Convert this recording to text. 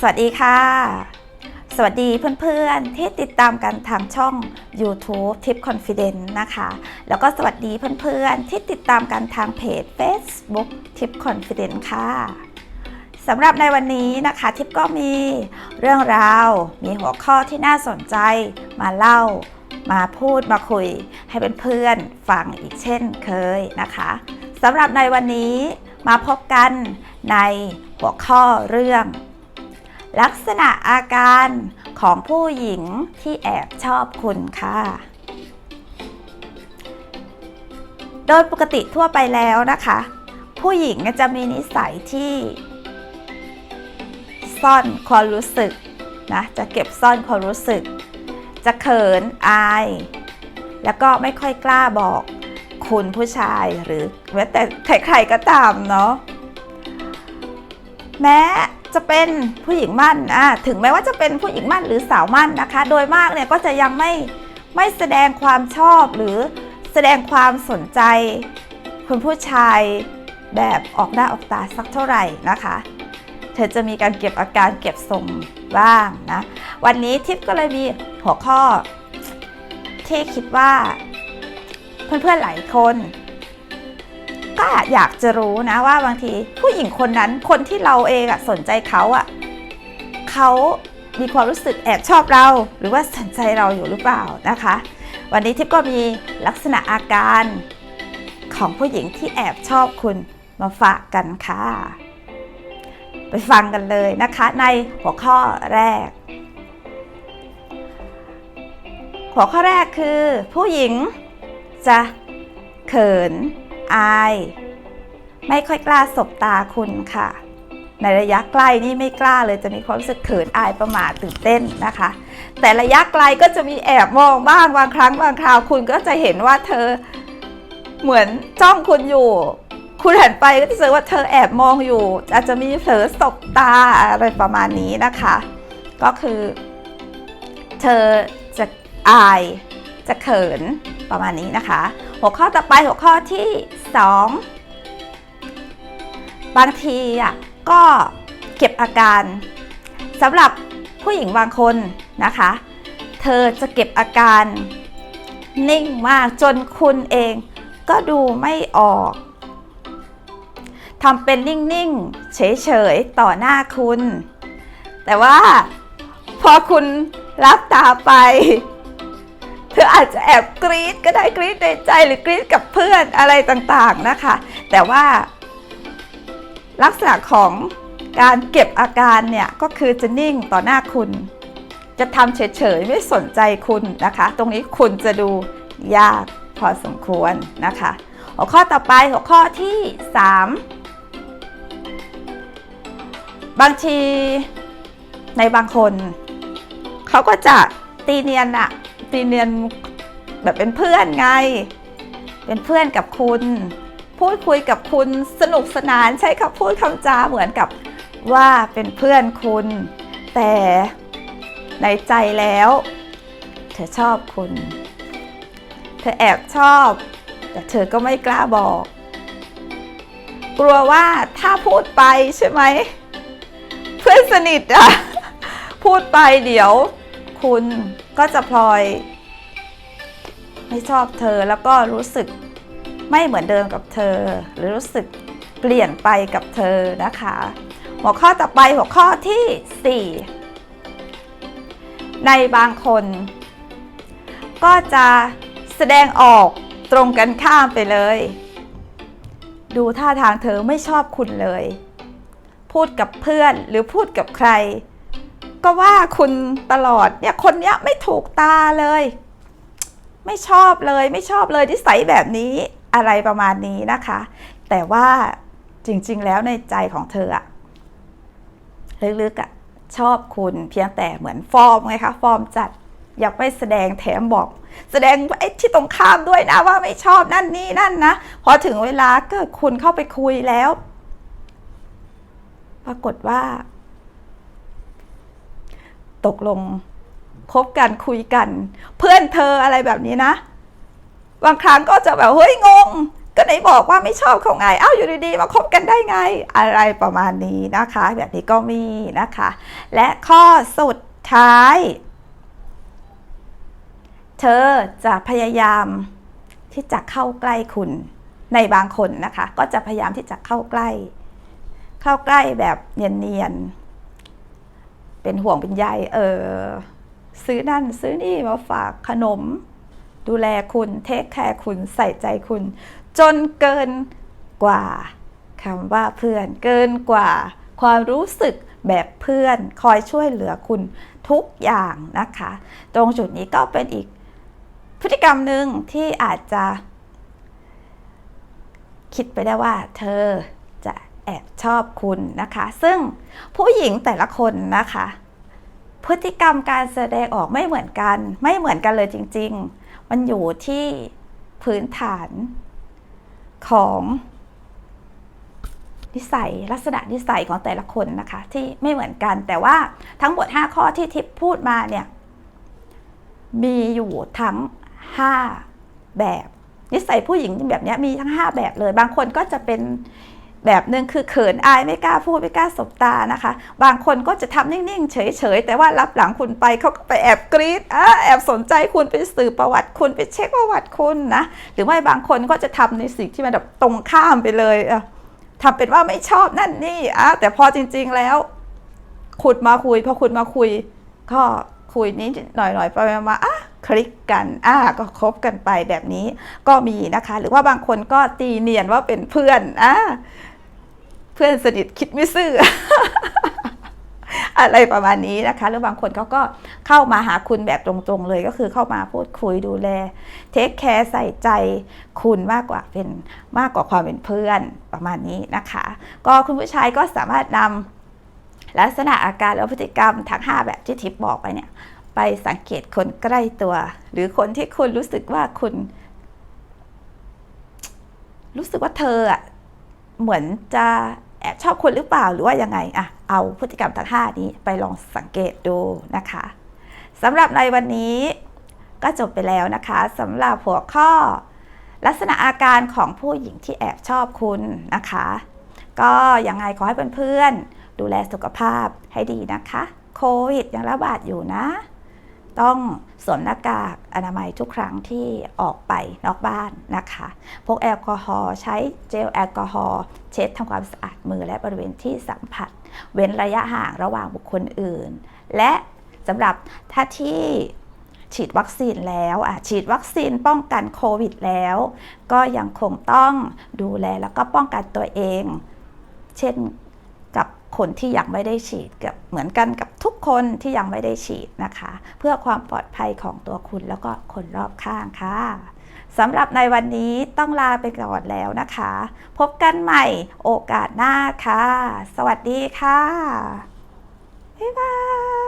สวัสดีค่ะ สวัสดีเพื่อนๆ ที่ติดตามกันทางช่อง YouTube Tip Confidence นะคะ แล้วก็สวัสดีเพื่อนๆ ที่ติดตามกันทางเพจ Facebook Tip Confidence ค่ะสำหรับในวันนี้นะคะทิปก็มีเรื่องราว มีหัวข้อที่น่าสนใจมาเล่า มาพูดมาคุย ให้เพื่อนๆฟังอีกเช่นเคยนะคะสำหรับในวันนี้มาพบกันในหัวข้อเรื่อง ลักษณะอาการของผู้หญิงที่แอบชอบคุณค่ะ โดยปกติทั่วไปแล้วนะคะ ผู้หญิงจะมีนิสัยที่ ซ่อนความรู้สึกนะจะเก็บซ่อนความรู้สึก จะเขินอาย แล้วก็ไม่ค่อยกล้าบอกคุณผู้ชายหรือแม้แต่ใครๆก็ตามเนาะแม้ จะเป็นผู้หญิงมั่นอะถึงแม้ว่าจะเป็นผู้หญิงมั่นหรือสาวมั่นนะคะ โดยมากเนี่ยก็จะยังไม่ไม่แสดงความชอบหรือแสดงความสนใจคุณผู้ชายแบบออกหน้าออกตาสักเท่าไหร่นะคะ เธอจะมีการเก็บอาการเก็บทรงบ้างนะ วันนี้ทิปก็เลยมีหัวข้อที่คิดว่า เพื่อนๆหลายคน ก็อยากจะรู้นะว่าบางทีผู้หญิงคนนั้นคนที่เราเองอะสนใจเขาอะเขามีความรู้สึกแอบชอบเรา หรือว่าสนใจเราอยู่หรือเปล่านะคะ วันนี้ทิปก็มีลักษณะอาการของผู้หญิงที่แอบชอบคุณมาฝากกันค่ะ ไปฟังกันเลยนะคะในหัวข้อแรก หัวข้อแรกคือผู้หญิงจะเขิน อาย ไม่ค่อยกล้าสบตาคุณค่ะ ในระยะใกล้นี่ไม่กล้าเลยจะมีความรู้สึกเขินอายประหม่าตื่นเต้นนะคะ แต่ระยะไกลก็จะมีแอบมองบ้างบางครั้งบางคราวคุณก็จะเห็นว่าเธอเหมือนจ้องคุณอยู่ คุณหันไปก็จะเจอว่าเธอแอบมองอยู่ อาจจะมีเผลอสบตาอะไรประมาณนี้นะคะ ก็คือ เธอจะอายจะเขินประมาณนี้นะคะ หัวข้อต่อไปหัวข้อที่ 2 บางทีอะก็เก็บอาการสำหรับผู้หญิงบางคนนะคะ เธอจะเก็บอาการนิ่งมากจนคุณเองก็ดูไม่ออกทำเป็นนิ่งๆ เฉยๆ ต่อหน้าคุณ แต่ว่าพอคุณรับตาไป อาจจะแอบกรี๊ดก็ได้กรี๊ดในใจหรือกรี๊ดกับเพื่อนอะไรต่างๆนะคะ แต่ว่าลักษณะของการเก็บอาการเนี่ยก็คือจะนิ่งต่อหน้าคุณ จะทำเฉยๆไม่สนใจคุณนะคะ ตรงนี้คุณจะดูยากพอสมควรนะคะ หัวข้อต่อไปหัวข้อที่ 3 บางทีในบางคน เขาก็จะตีเนียนอะตีเนียน แบบเป็นเพื่อนไง เป็นเพื่อนกับคุณ พูดคุยกับคุณสนุกสนานใช้คำพูดคำจาเหมือนกับว่าเป็นเพื่อนคุณ แต่ในใจแล้ว เธอชอบคุณ เธอแอบชอบ แต่เธอก็ไม่กล้าบอก กลัวว่าถ้าพูดไปใช่ไหม เพื่อนสนิทอะพูดไปเดี๋ยว คุณก็จะพลอย ไม่ชอบเธอแล้วก็รู้สึกไม่เหมือนเดิมกับเธอ หรือรู้สึกเปลี่ยนไปกับเธอนะคะ หัวข้อต่อไปหัวข้อที่ 4 ในบางคน ก็จะแสดงออกตรงกันข้ามไปเลย ดูท่าทางเธอไม่ชอบคุณเลย พูดกับเพื่อนหรือพูดกับใคร ก็ว่าคุณตลอดเนี่ยคนเนี้ยไม่ถูกตาเลย ไม่ชอบเลยไม่ชอบเลยที่ใสยแบบนี้อะไรประมาณนี้นะคะ แต่ว่าจริง ๆ แล้วในใจของเธออะลึกๆอะชอบคุณเพียงแต่เหมือนฟอร์มไงคะฟอร์มจัดอยากไม่แสดงแถมบอก แสดงไอ้ที่ตรงข้ามด้วยนะว่าไม่ชอบนั่นนี่นั่นนะพอถึงเวลาเกิดคุณเข้าไปคุยแล้ว ปรากฏว่า ตกลง คบกันคุยกัน เพื่อนเธออะไรแบบนี้นะ บางครั้งก็จะแบบเฮ้ยงง ก็ไหนบอกว่าไม่ชอบเขาไงเอ้าอยู่ดีๆมาคบกันได้ไง อะไรประมาณนี้นะคะ แบบนี้ก็มีนะคะ และข้อสุดท้าย เธอจะพยายามที่จะเข้าใกล้คุณในบางคนนะคะ ก็จะพยายามที่จะเข้าใกล้ เข้าใกล้แบบเนียนๆเป็นห่วงเป็นใยเออ ซื้อนั่นซื้อนี่มาฝากขนม ดูแลคุณเทคแคร์คุณใส่ใจคุณ จนเกินกว่าคำว่าเพื่อนเกินกว่า ความรู้สึกแบบเพื่อนคอยช่วยเหลือคุณทุกอย่างนะคะ ตรงจุดนี้ก็เป็นอีกพฤติกรรมหนึ่งที่อาจจะ คิดไปได้ว่า เธอจะแอบชอบคุณนะคะ ซึ่งผู้หญิงแต่ละคนนะคะ พฤติกรรมการแสดงออกไม่เหมือนกัน ไม่เหมือนกันเลยจริง ๆ มันอยู่ที่พื้นฐานของนิสัยลักษณะนิสัยของแต่ละคนนะคะ ที่ไม่เหมือนกัน แต่ว่าทั้งหมด5ข้อที่ทิพย์พูดมาเนี่ยมีอยู่ทั้ง 5 แบบ นิสัยผู้หญิงแบบนี้มีทั้ง 5 แบบเลย บางคนก็จะเป็น แบบหนึ่งคือเขินอายไม่กล้าพูดไม่กล้าสบตานะคะ บางคนก็จะทำนิ่งๆ เฉยๆ แต่ว่ารับหลังคุณไปเขาก็ไปแอบกรีดอะแอบสนใจคุณไปสืบประวัติคุณไปเช็คประวัติคุณนะหรือไม่บางคนก็จะทำในสิ่งที่มันแบบตรงข้ามไปเลยอะทำเป็นว่าไม่ชอบนั่นนี่อะแต่พอจริง ๆแล้วขุดมาคุยพอขุดมาคุย ก็คุยนิดหน่อยๆไปมาอะคลิกกันอะก็คบกันไปแบบนี้ก็มีนะคะ หรือว่าบางคนก็ตีเนียนว่าเป็นเพื่อนอะ เพื่อนสนิทคิดไม่ซื่ออะไรประมาณนี้นะคะหรือบางคนเขาก็เข้ามาหาคุณแบบตรงๆเลยก็คือเข้ามาพูดคุยดูแล เทคแคร์ใส่ใจคุณมากกว่าเป็นมากกว่าความเป็นเพื่อนประมาณนี้นะคะ ก็คุณผู้ชายก็สามารถนำลักษณะอาการและพฤติกรรมทั้ง 5 แบบที่ทิพบอกไปเนี่ยไปสังเกตคนใกล้ตัว หรือคนที่คุณรู้สึกว่าคุณ รู้สึกว่าเธออะเหมือนจะ แอบชอบคุณหรือเปล่าหรือว่ายังไงอะเอาพฤติกรรมทั้ง 5 นี้ไปลองสังเกตดูนะคะสำหรับในวันนี้ก็จบไปแล้วนะคะสำหรับหัวข้อ ลักษณะอาการของผู้หญิงที่แอบชอบคุณนะคะ ก็ยังไงขอให้เพื่อนๆดูแลสุขภาพให้ดีนะคะ โควิดยังระบาดอยู่นะ ต้องสวมหน้ากากอนามัยทุกครั้งที่ออกไปนอกบ้านนะคะพกแอลกอฮอล์ใช้เจลแอลกอฮอล์เช็ดทำความสะอาดมือและบริเวณที่สัมผัส เว้นระยะห่างระหว่างบุคคลอื่น และสำหรับถ้าที่ฉีดวัคซีนแล้วฉีดวัคซีนป้องกันโควิดแล้ว ก็ยังคงต้องดูแลแล้วก็ป้องกันตัวเอง เช่นกับคนที่ยังไม่ได้ฉีดกับเหมือนกันกับ ทุกคนที่ยังไม่ได้ฉีดนะคะ เพื่อความปลอดภัยของตัวคุณแล้วก็คนรอบข้างค่ะสำหรับในวันนี้ต้องลาไปก่อนแล้วนะคะ พบกันใหม่โอกาสหน้าค่ะ สวัสดีค่ะ บ๊ายบาย